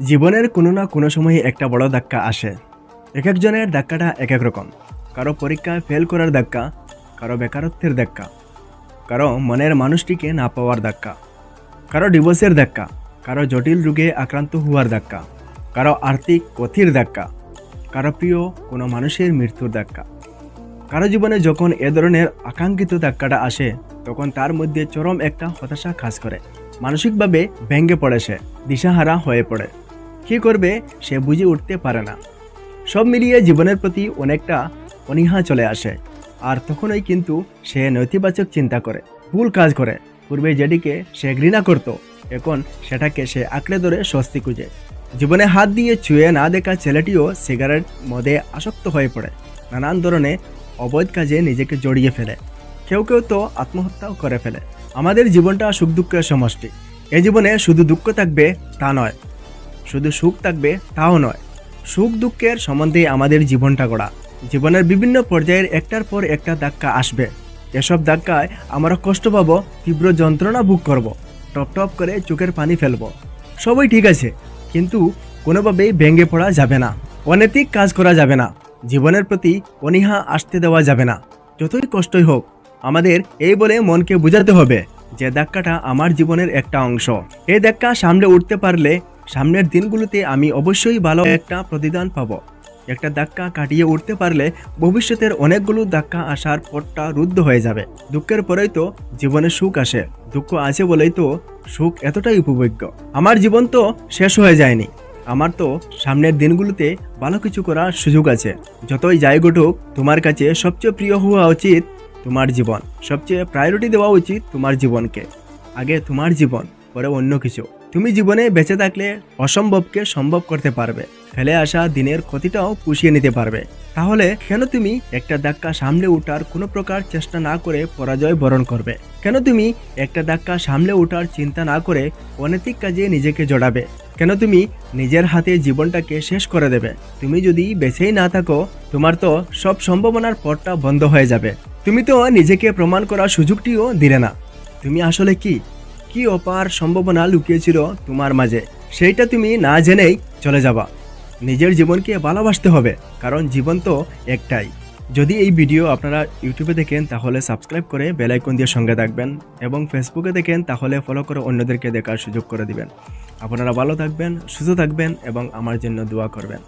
জীবনের কোনো না কোনো সময় একটা বড় ধাক্কা আসে। এক একজনের ধাক্কাটা এক এক রকম। কারও পরীক্ষায় ফেল করার ধাক্কা, কারও বেকারত্বের ধাক্কা, কারও মনের মানুষটিকে না পাওয়ার ধাক্কা, কারও ডিভোর্সের ধাক্কা, কারও জটিল রোগে আক্রান্ত হওয়ার ধাক্কা, কারও আর্থিক কথির ধাক্কা, কারও প্রিয় কোনো মানুষের মৃত্যুর ধাক্কা। কারও জীবনে যখন এ ধরনের আকাঙ্ক্ষিত ধাক্কাটা আসে, তখন তার মধ্যে চরম একটা হতাশা কাজ করে। মানসিকভাবে ভেঙ্গে পড়ে সে, দিশাহারা হয়ে পড়ে। কী করবে সে বুঝে উঠতে পারে না। সব মিলিয়ে জীবনের প্রতি অনেকটা অনীহা চলে আসে। আর তখনই কিন্তু সে নৈতিবাচক চিন্তা করে, ভুল কাজ করে। পূর্বে যেটিকে সে ঘৃণা করত, এখন সেটাকে সে আঁকড়ে ধরে স্বস্তি খুঁজে। জীবনে হাত দিয়ে ছুঁয়ে না দেখা ছেলেটিও সিগারেট মদে আসক্ত হয়ে পড়ে। নানান ধরনের অবৈধ কাজে নিজেকে জড়িয়ে ফেলে। কেউ কেউ তো আত্মহত্যাও করে ফেলে। আমাদের জীবনটা সুখ দুঃখের সমষ্টি। এ জীবনে শুধু দুঃখ থাকবে তা নয় শুধু সুখ থাকবে তাও নয়। সুখ দুঃখের সম্বন্ধে আমাদের জীবনটা গড়া। জীবনের বিভিন্ন পর্যায়ের একটার পর একটা ধাক্কা আসবে। এসব ধাক্কায় আমরা কষ্ট পাবো, তীব্র যন্ত্রণা ভোগ করব, টপ টপ করে চোখের পানি ফেলব। সবই ঠিক আছে, কিন্তু কোনোভাবেই ভেঙে পড়া যাবে না। অনৈতিক কাজ করা যাবে না। জীবনের প্রতি অনীহা আসতে দেওয়া যাবে না। যতই কষ্টই হোক, আমাদের এই বলে মনকে বোঝাতে হবে যে ধাক্কাটা আমার জীবনের একটা অংশ। এই ধাক্কা সামনে উঠতে পারলে সামনের দিনগুলোতে আমি অবশ্যই ভালো একটা প্রতিদান পাবো। একটা ধাক্কা কাটিয়ে উঠতে পারলে ভবিষ্যতের অনেকগুলো ধাক্কা আসার পথটা রুদ্ধ হয়ে যাবে। দুঃখের পরেই তো জীবনে সুখ আসে। দুঃখ আছে বলেই তো সুখ এতটাই উপভোগ্য। আমার জীবন তো শেষ হয়ে যায়নি। আমার তো সামনের দিনগুলোতে ভালো কিছু করার সুযোগ আছে। যতই যাই ঘটুক, তোমার কাছে সবচেয়ে প্রিয় হওয়া উচিত তোমার জীবন। সবচেয়ে প্রায়োরিটি দেওয়া উচিত তোমার জীবনকে। আগে তোমার জীবন, পরে অন্য কিছু। তুমি জীবনে বেঁচে থাকলে অসম্ভবকে সম্ভব করতে পারবে। ফেলে আসা দিনের ক্ষতিটাও পুষিয়ে নিতে পারবে। তাহলে কেন তুমি একটা ধাক্কা সামলে ওঠার কোনো প্রকার চেষ্টা না করে পরাজয় বরণ করবে? কেন তুমি একটা ধাক্কা সামলে ওঠার চিন্তা না করে অনৈতিক কাজে নিজেকে জড়াবে? কেন তুমি নিজের হাতে জীবনটাকে শেষ করে দেবে? তুমি যদি বেঁচেই না থাকো, তোমার তো সব সম্ভাবনার পথটা বন্ধ হয়ে যাবে। তুমি তো নিজেকে প্রমাণ করার সুযোগটিও দিলে না। তুমি আসলে কি? কি অপার সম্ভাবনা লুকিয়েছিল তোমার মাঝে, সেইটা তুমি না জেনেই চলে যাবা। নিজের জীবনকে ভালোবাসতে হবে, কারণ জীবন তো একটাই। যদি এই ভিডিও আপনারা ইউটিউবে দেখেন, তাহলে সাবস্ক্রাইব করে বেল আইকন দিয়ে সঙ্গে থাকবেন এবং ফেসবুকে দেখেন, তাহলে ফলো করে অন্যদেরকে দেখার সুযোগ করে দিবেন। আপনারা ভালো থাকবেন, সুস্থ থাকবেন এবং আমার জন্য দোয়া করবেন।